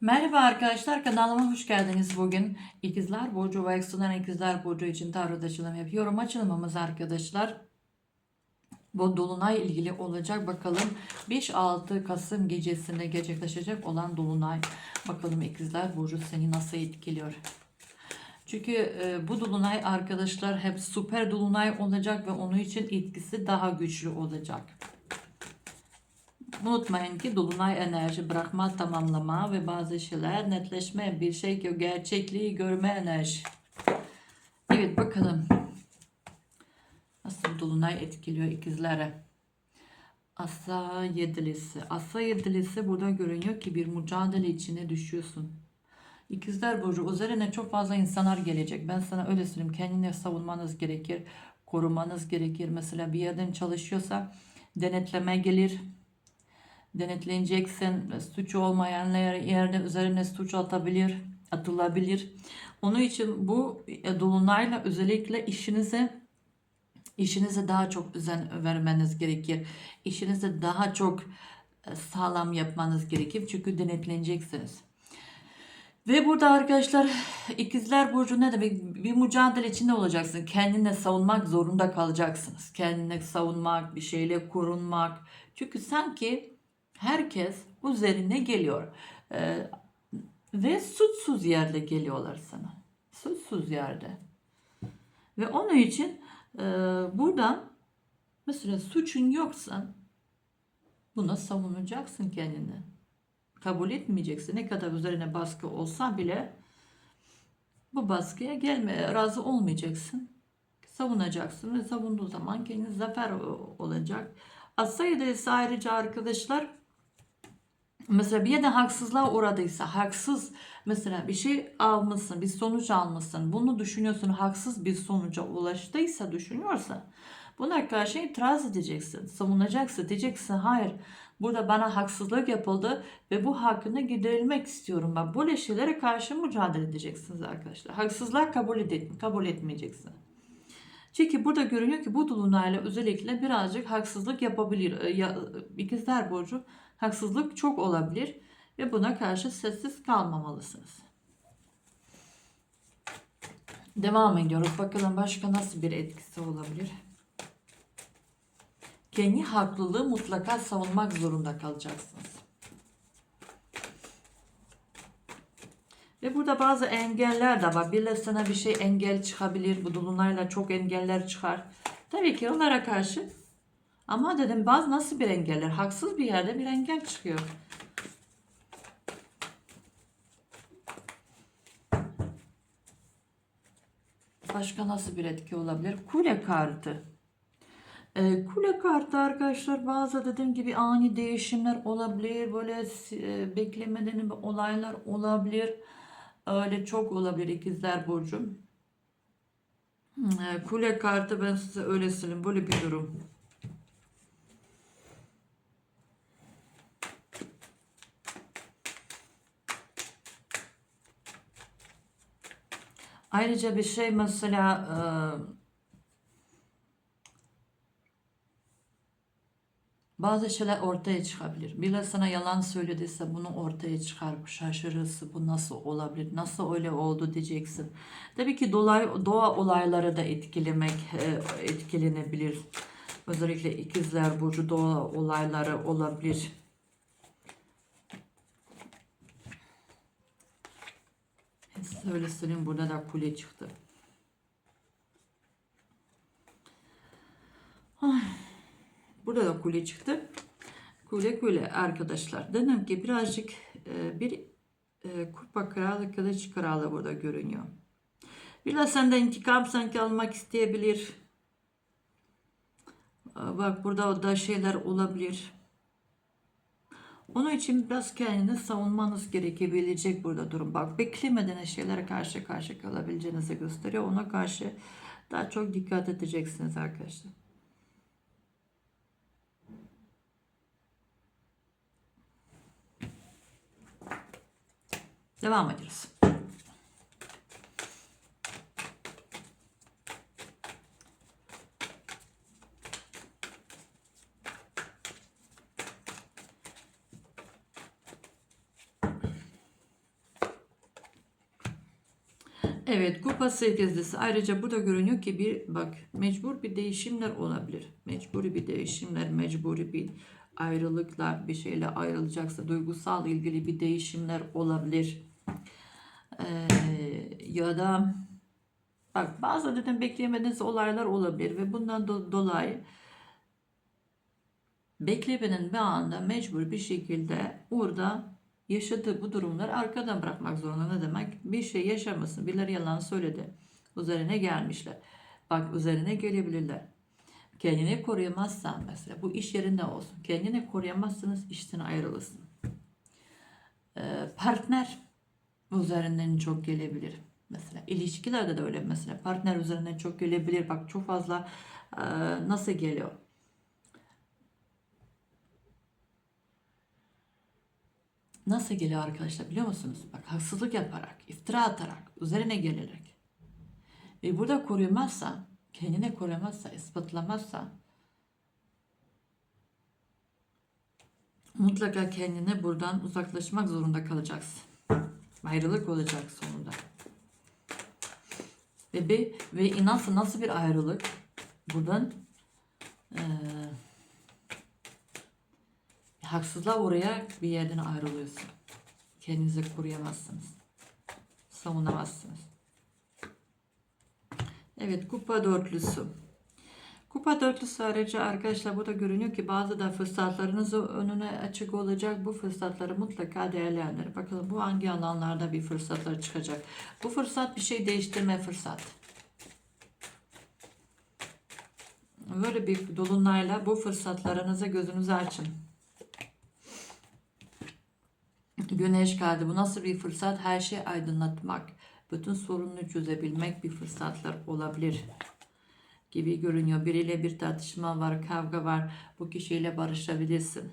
Merhaba arkadaşlar kanalıma hoş geldiniz. Bugün ikizler burcu ve eksiden ikizler burcu için tarot açılım yapıyorum. Açılımımız arkadaşlar bu dolunay ilgili olacak. Bakalım 5-6 Kasım gecesinde gerçekleşecek olan dolunay. Bakalım ikizler burcu seni nasıl etkiliyor. Çünkü e, bu dolunay arkadaşlar hep süper dolunay olacak ve onun için etkisi daha güçlü olacak. Unutmayın ki dolunay enerji bırakma, tamamlama ve bazı şeyler netleşme, bir şey ki gerçekliği görme enerji. Evet bakalım. Nasıl dolunay etkiliyor ikizlere? Asa yedilisi. Asa yedilisi burada görünüyor ki bir mücadele içine düşüyorsun. İkizler Burcu üzerine çok fazla insanlar gelecek. Ben sana öyle söyleyeyim. Kendini savunmanız gerekir. Korumanız gerekir. Mesela bir yerden çalışıyorsa denetleme gelir denetleneceksin. Suç olmayan yerde üzerine suç atabilir, atılabilir. Onun için bu e, dolunayla özellikle işinize işinize daha çok özen vermeniz gerekir. İşinizi daha çok e, sağlam yapmanız gerekir. Çünkü denetleneceksiniz. Ve burada arkadaşlar ikizler burcu ne demek? Bir mücadele içinde olacaksın. Kendine savunmak zorunda kalacaksınız. Kendine savunmak, bir şeyle korunmak. Çünkü sanki herkes üzerine geliyor. Ee, ve suçsuz yerde geliyorlar sana. Suçsuz yerde. Ve onun için e, buradan mesela suçun yoksa buna savunacaksın kendini. Kabul etmeyeceksin. Ne kadar üzerine baskı olsa bile bu baskıya gelme, razı olmayacaksın. Savunacaksın ve savunduğu zaman kendin zafer olacak. Asayda ise ayrıca arkadaşlar mesela bir yerden haksızlığa uğradıysa haksız mesela bir şey almışsın bir sonuç almışsın bunu düşünüyorsun haksız bir sonuca ulaştıysa düşünüyorsa buna karşı itiraz edeceksin savunacaksın diyeceksin hayır burada bana haksızlık yapıldı ve bu hakkını giderilmek istiyorum. Ben böyle şeylere karşı mücadele edeceksiniz arkadaşlar. Haksızlığa kabul, et, kabul etmeyeceksin çünkü burada görünüyor ki bu dolunayla özellikle birazcık haksızlık yapabilir. Ya, ikizler burcu haksızlık çok olabilir ve buna karşı sessiz kalmamalısınız. Devam ediyoruz. Bakalım başka nasıl bir etkisi olabilir? Kendi haklılığı mutlaka savunmak zorunda kalacaksınız. Ve burada bazı engeller de var. Birileri sana bir şey engel çıkabilir. Bu dolunayla çok engeller çıkar. Tabii ki onlara karşı. Ama dedim bazı nasıl bir engeller? Haksız bir yerde bir engel çıkıyor. Başka nasıl bir etki olabilir? Kule kartı. Ee, kule kartı arkadaşlar bazı dediğim gibi ani değişimler olabilir. Böyle e, beklemeden olaylar olabilir. Öyle çok olabilir ikizler burcu. Ee, kule kartı ben size öyle söyleyeyim. Böyle bir durum. Ayrıca bir şey mesela bazı şeyler ortaya çıkabilir. Biri sana yalan söylediyse bunu ortaya çıkar. Şaşırırsın. Bu nasıl olabilir? Nasıl öyle oldu diyeceksin. Tabii ki dolay, doğa olayları da etkilemek e, etkilenebilir. Özellikle ikizler burcu doğa olayları olabilir. Öyle söyleyeyim burada da kule çıktı. Burada da kule çıktı. Kule kule arkadaşlar. Dedim ki birazcık e, bir e, kupa kralı kılıç kralı burada görünüyor. Biraz senden intikam sanki almak isteyebilir. Bak burada da şeyler olabilir. Onun için biraz kendini savunmanız gerekebilecek burada durum. Bak beklemeden şeylere karşı karşı kalabileceğinizi gösteriyor. Ona karşı daha çok dikkat edeceksiniz arkadaşlar. Devam ediyoruz. Evet kupa sekizlisi ayrıca burada görünüyor ki bir bak mecbur bir değişimler olabilir. Mecburi bir değişimler, mecburi bir ayrılıklar, bir şeyle ayrılacaksa duygusal ilgili bir değişimler olabilir. Ee, ya da bak bazı dedim bekleyemediğiniz olaylar olabilir ve bundan do- dolayı beklemenin bir anda mecbur bir şekilde orada yaşadığı bu durumları arkadan bırakmak zorunda. Ne demek? Bir şey yaşamasın. Birileri yalan söyledi. Üzerine gelmişler. Bak üzerine gelebilirler. Kendini koruyamazsan mesela bu iş yerinde olsun. Kendini koruyamazsanız işten ayrılırsın. Ee, partner üzerinden çok gelebilir. Mesela ilişkilerde de öyle mesela partner üzerinden çok gelebilir. Bak çok fazla e, nasıl geliyor? Nasıl geliyor arkadaşlar biliyor musunuz? Bak haksızlık yaparak, iftira atarak, üzerine gelerek. Ve burada koruyamazsa, kendini koruyamazsa, ispatlamazsa mutlaka kendine buradan uzaklaşmak zorunda kalacaksın. Ayrılık olacak sonunda. Ve, bir, ve inansa nasıl bir ayrılık? Buradan eee haksızlığa uğrayarak bir yerden ayrılıyorsun. Kendinizi koruyamazsınız. Savunamazsınız. Evet kupa dörtlüsü. Kupa dörtlüsü ayrıca arkadaşlar burada görünüyor ki bazı da fırsatlarınız önüne açık olacak. Bu fırsatları mutlaka değerlendirin. Bakalım bu hangi alanlarda bir fırsatlar çıkacak. Bu fırsat bir şey değiştirme fırsat. Böyle bir dolunayla bu fırsatlarınızı gözünüzü açın. Güneş geldi. Bu nasıl bir fırsat? Her şeyi aydınlatmak, bütün sorununu çözebilmek bir fırsatlar olabilir gibi görünüyor. Biriyle bir tartışma var, kavga var. Bu kişiyle barışabilirsin.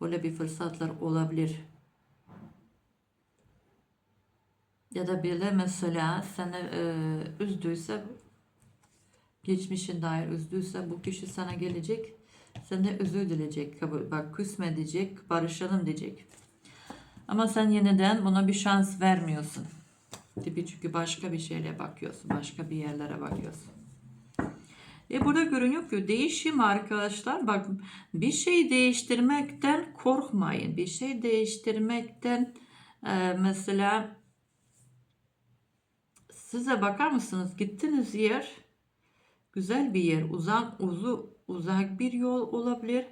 Böyle bir fırsatlar olabilir. Ya da biri mesela seni e, üzdüyse, geçmişin dair üzdüyse bu kişi sana gelecek, senden özür dileyecek. Kabul, bak küsme diyecek, barışalım diyecek. Ama sen yeniden buna bir şans vermiyorsun. Tipi çünkü başka bir şeyle bakıyorsun. Başka bir yerlere bakıyorsun. Ve burada görünüyor ki değişim arkadaşlar. Bak bir şey değiştirmekten korkmayın. Bir şey değiştirmekten e, mesela size bakar mısınız? Gittiniz yer güzel bir yer. Uzak uzu uzak bir yol olabilir.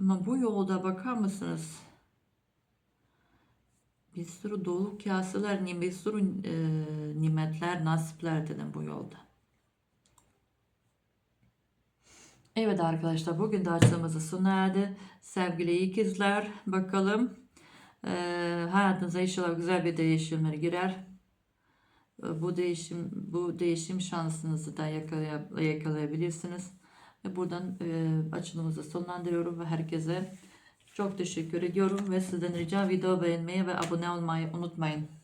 Ama bu yolda bakar mısınız? Bir sürü dolu kaseler, bir sürü e, nimetler, nasipler dedim bu yolda. Evet arkadaşlar bugün de açılımızı sona erdi. Sevgili ikizler bakalım e, hayatınıza inşallah güzel bir değişimler girer. E, bu değişim bu değişim şansınızı da yakalay- yakalayabilirsiniz. Ve buradan e, açılımımızı sonlandırıyorum ve herkese çok teşekkür ediyorum ve sizden rica video beğenmeyi ve abone olmayı unutmayın.